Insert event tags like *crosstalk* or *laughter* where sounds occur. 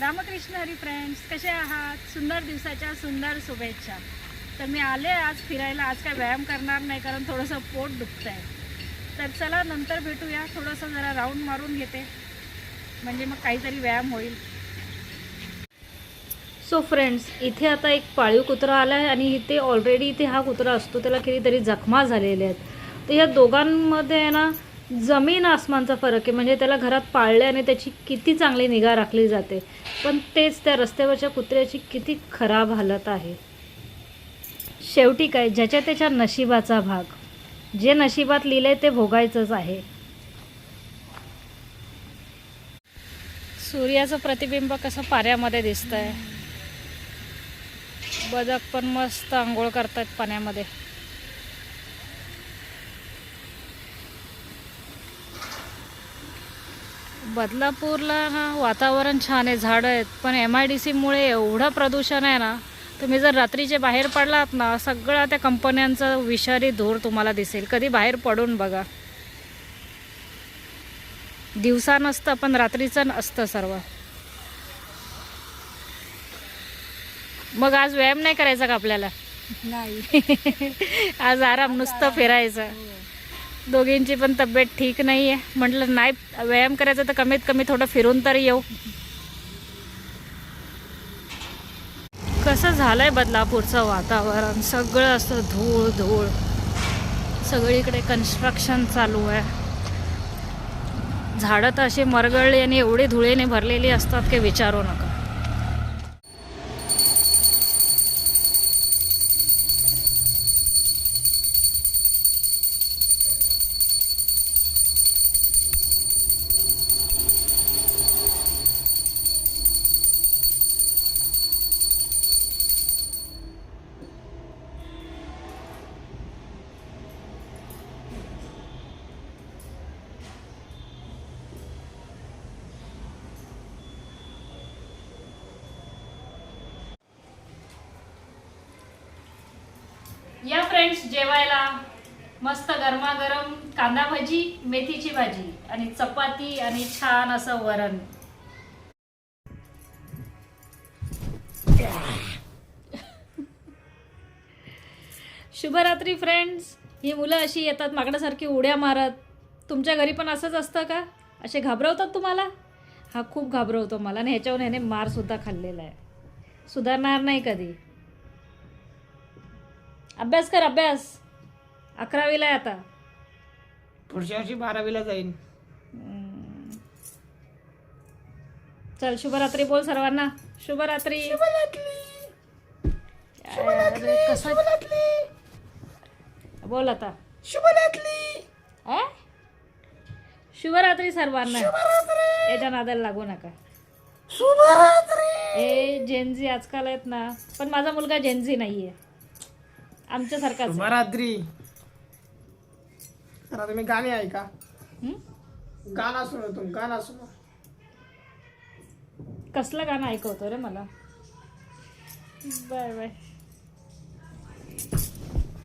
Ramakrishna Hari friends कसे आहात? सुंदर दिवसाच्या सुंदर शुभेच्छा. तर मी आले आज फिरायला आज काय व्यायाम करणार नाही कारण थोडंसं पोट दुखतं आहे तर चला नंतर भेटूया थोडंसं जरा राऊंड मारून घेते. म्हणजे मग काहीतरी व्यायाम होईल. सो फ्रेंड्स इथे आता एक पाळीव कुत्रा आला आहे आणि इथे ऑलरेडी इथे हा कुत्रा असतो त्याला कितीतरी जखमा झालेल्या आहेत. तर या दोघांमध्ये आहे ना जमीन आसमानचा फरक आहे. म्हणजे त्याला घरात पाळले आणि त्याची किती चांगली निगा राखली जाते. पण तेच त्या रस्त्यावरच्या कुत्र्याची किती खराब हालत आहे. शेवटी काय? ज्याच्या त्याच्या नशिबाचा भाग. जे नशिबात लिहिलंय ते भोगायचंच आहे. सूर्याचं प्रतिबिंब कसं पाण्यामध्ये दिसतंय? बदक पण मस्त आंघोळ करतात पाण्यामध्ये. बदलापूरला ना वातावरण छान आहे झाडं आहेत पण एम आय डी सीमुळे एवढं प्रदूषण आहे ना तुम्ही जर रात्रीचे बाहेर पडलात ना सगळं त्या कंपन्यांचं विषारी धूर तुम्हाला दिसेल. कधी बाहेर पडून बघा. दिवसा नसतं पण रात्रीचं असतं सर्व. मग आज व्यायाम नाही करायचा का आपल्याला? नाही. *laughs* आज आराम नुसतं फिरायचं. दोघींची पण तब्येत ठीक नाही आहे म्हटलं नाही व्यायाम करायचा तर कमीत कमी थोडं फिरून तरी येऊ. कसं झालंय बदलापूरचं वातावरण? सगळं असं धूळ धूळ. सगळीकडे कन्स्ट्रक्शन चालू आहे. झाडं तर अशी मरगळली आणि एवढी धुळेने भरलेली असतात की विचारू नका. या फ्रेंड्स जेवायला मस्त गरमागरम कांदा भजी मेथीची भाजी आणि चपाती आणि छान असं वरण. शुभरात्री फ्रेंड्स ही मुलं अशी येतात माकडासारखी उड्या मारत. तुमच्या घरी पण असंच असतं का? असे घाबरवतात तुम्हाला? हा खूप घाबरवतो मला आणि ह्याच्यावर ह्याने मारसुद्धा खाल्लेला आहे. सुधारणार नाही कधी. अभ्यास कर अभ्यास. अकरावीला आहे आता. पुढच्या वर्षी बारावीला जाईन. चल शुभरात्री बोल सर्वांना. शुभरात्री. बोल आता. अ? शुभरात्री सर्वांना. याच्या नादाला लागू नका. ए जेनझी आजकाल आहेत ना पण माझा मुलगा जेनझी नाहीये. आमच्यासारखाच आहे. शुभरात्री आता तुम्ही गाणे ऐका? गाणं सुनो तुम गाणं सुनो कसलं गाणं ऐकवतो रे मला? Bye bye.